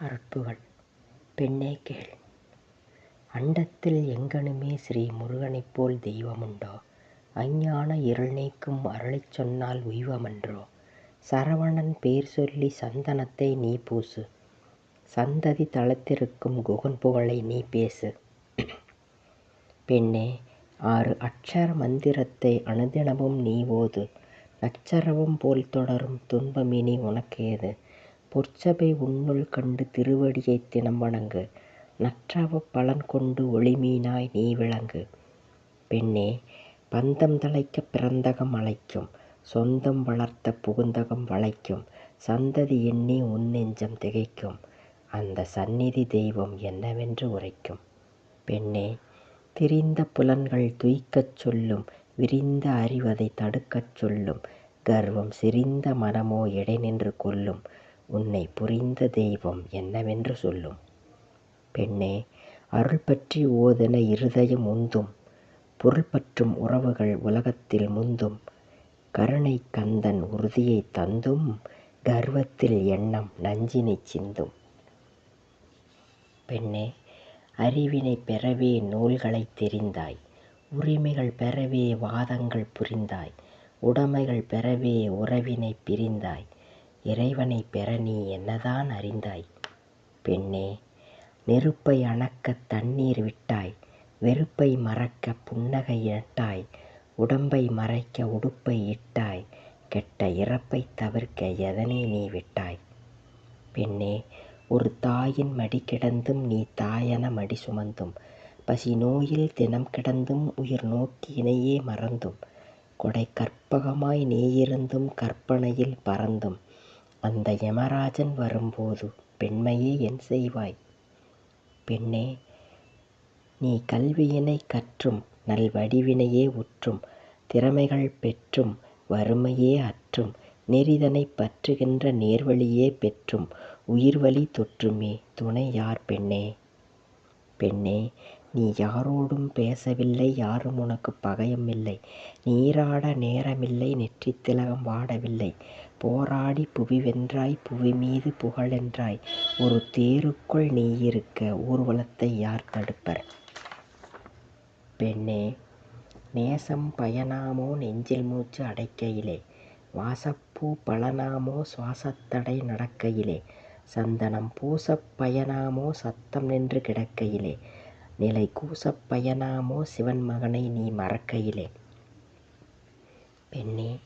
அருட்புகழ் பெண்ணே கேள். அண்டத்தில் எங்கனுமே ஸ்ரீ முருகனைப் போல் தெய்வமுண்டோ? அஞ்ஞான இருள் நீக்கும் அருளைச் சொன்னால் உய்வமன்றோ? சரவணன் பேர் சொல்லி சந்தனத்தை நீ பூசு. சந்ததி தளத்திருக்கும் குகன் புகழை நீ பேசு. பெண்ணே ஆறு அட்சர மந்திரத்தை அனுதினமும் நீ ஓது. நச்சரவம் போல் தொடரும் துன்பமினி உனக்கேது? பொற்சபை உன்னுள் கண்டு திருவடியைத் தினம் வணங்கு நற்றவப் பலன் கொண்டு ஒளிமீனாய் நீ விளங்கு. பெண்ணே பந்தம் தழைக்கப் பிறந்தகம் அழைக்கும். சொந்தம் வளர்த்த புகுந்தகம் வளைக்கும். சந்ததி எண்ணி உன் நெஞ்சம் திகைக்கும். அந்த சந்நிதி தெய்வம் என்னவென்று உரைக்கும். பெண்ணே திரிந்த புலன்கள் துய்க்கச் சொல்லும். விரிந்த அறிவதை தடுக்கச் சொல்லும். கர்வம் சிரிந்த மனமோ இடை நின்று கொல்லும் உன்னை புரிந்த தெய்வம் என்னவென்று சொல்லும். பெண்ணே அருள் பற்றி ஓதென இருதயம் உந்தும். பொருள் பற்றும் உறவுகள் உலகத்தில் முந்தும். கருணை கந்தன் உறுதியை தந்தும். கர்வத்தில் எண்ணம் நஞ்சினைச் சிந்தும். பெண்ணே அறிவினை பெறவே நூல்களைத் தெரிந்தாய். உரிமைகள் பெறவே வாதங்கள் புரிந்தாய். உடைமைகள் பெறவே உறவினைப் பிரிந்தாய். இறைவனைப் பெற நீ என்னதான் அறிந்தாய்? பெண்ணே நெருப்பை அணக்கத் தண்ணீர் விட்டாய் வெறுப்பை மறக்க புன்னகை இட்டாய் உடம்பை மறைக்க உடுப்பை இட்டாய் கெட்ட இறப்பைத் தவிர்க்க எதனை நீ விட்டாய்? பெண்ணே ஒரு தாயின் மடி கிடந்தும் நீ தாயென மடி சுமந்தும் பசி நோயில் தினம் கிடந்தும் உயிர் நோக்கி மறந்தும் கொடை கற்பகமாய் நீயிருந்தும் கற்பனையில் பறந்தும் அந்த யமராஜன் வரும்போது பெண்மையே என் செய்வாய். பெண்ணே நீ கல்வியினைக் கற்றும் நல்வடிவினையே உற்றும் திறமைகள் பெற்றும் வறுமையே அற்றும் நெறிதனைப் பற்றுகின்ற நேர்வழியே பெற்றும் உயிர்வழி தொற்றுமே துணை யார் பெண்ணே? பெண்ணே நீ யாரோடும் பேசவில்லை யாரும் உனக்குப் பகையுமில்லை. நீராட நேரமில்லை நெற்றித் திலகம் வாடவில்லை. போராடி புவி வென்றாய் புவி மீது புகழென்றாய் ஒரு தேருக்குள் நீயிருக்க ஊர்வலத்தை யார் தடுப்பர்? பெண்ணே நேசம் பயனாமோ நெஞ்சில் மூச்சு அடைக்கையிலே? வாசப்பூ பழனாமோ சுவாசத்தடை நடக்கையிலே? சந்தனம் பூசப் பயனாமோ சத்தம் நின்று கிடக்கையிலே? நிலை கூசப் பயனாமோ சிவன் மகனை நீ மறக்கையிலே. பெண்ணே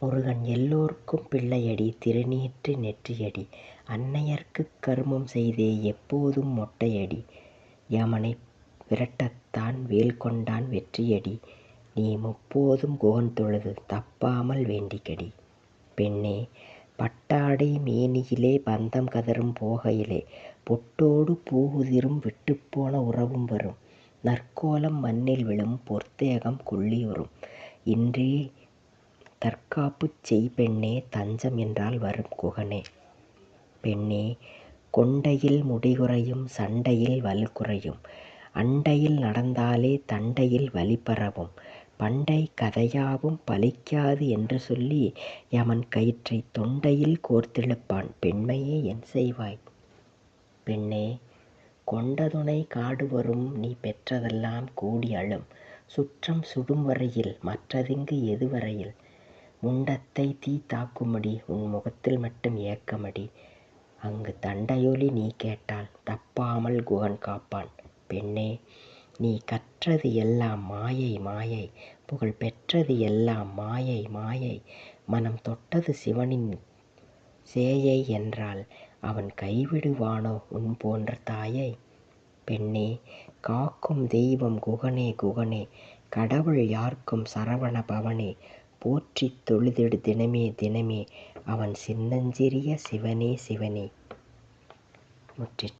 முருகன் எல்லோர்க்கும் பிள்ளையடி திருநீற்று நெற்றியடி. அன்னையர்க்குக் கருமம் செய்தே எப்போதும் மொட்டையடி. யமனை விரட்டத்தான் வேல் கொண்டான் வெற்றியடி. நீ முப்போதும் குகன் தொழுது தப்பாமல் வேண்டிக்கடி. பெண்ணே பட்டாடை மேனியிலே பந்தம் கதறும் போகையிலே பொட்டோடு பூவுதிரும் விட்டுப்போன உறவும் வரும். நற்கோலம் மண்ணில் விழும் பொற்தேகம் கொள்ளியுறும் இன்றே தற்காப்புச் செய் பெண்ணே தஞ்சம் என்றால் வரும் குகனே. பெண்ணே கொண்டையில் முடிகுறையும் சண்டையில் வலு குறையும் அண்டையில் நடந்தாலே தண்டையில் வலி பரவும். பண்டை கதையாவும் பலிக்காது என்று சொல்லி யமன் கயிற்றைத் தொண்டையில் கோர்த்திழுப்பான். பெண்மையே என் செய்வாய். பெண்ணே கொண்டதுணை காடுவரும் காடு வரும் நீ பெற்றதெல்லாம் கூடி அழும். சுற்றம் சுடும் வரையில் மற்றதிங்கு எதுவரையில் முண்டத்தை தீ தாக்குமடி உன் முகத்தில் மட்டும் ஏக்கமடி. அங்கு தண்டையொலி நீ கேட்டால் தப்பாமல் குகன் காப்பான். பெண்ணே நீ கற்றது எல்லாம் மாயை மாயை. புகழ் பெற்றது எல்லாம் மாயை மாயை. மனம் தொட்டது சிவனின் சேயை என்றால் அவன் கைவிடுவானோ உன் போன்ற தாயை? பெண்ணே காக்கும் தெய்வம் குகனே குகனே. கடவுள் யார்க்கும் சரவண பவனே. போற்றித் தொழுதிடு தினமே தினமே. அவன் சின்னஞ்சிறிய சிவனே சிவனே. முற்றிற்று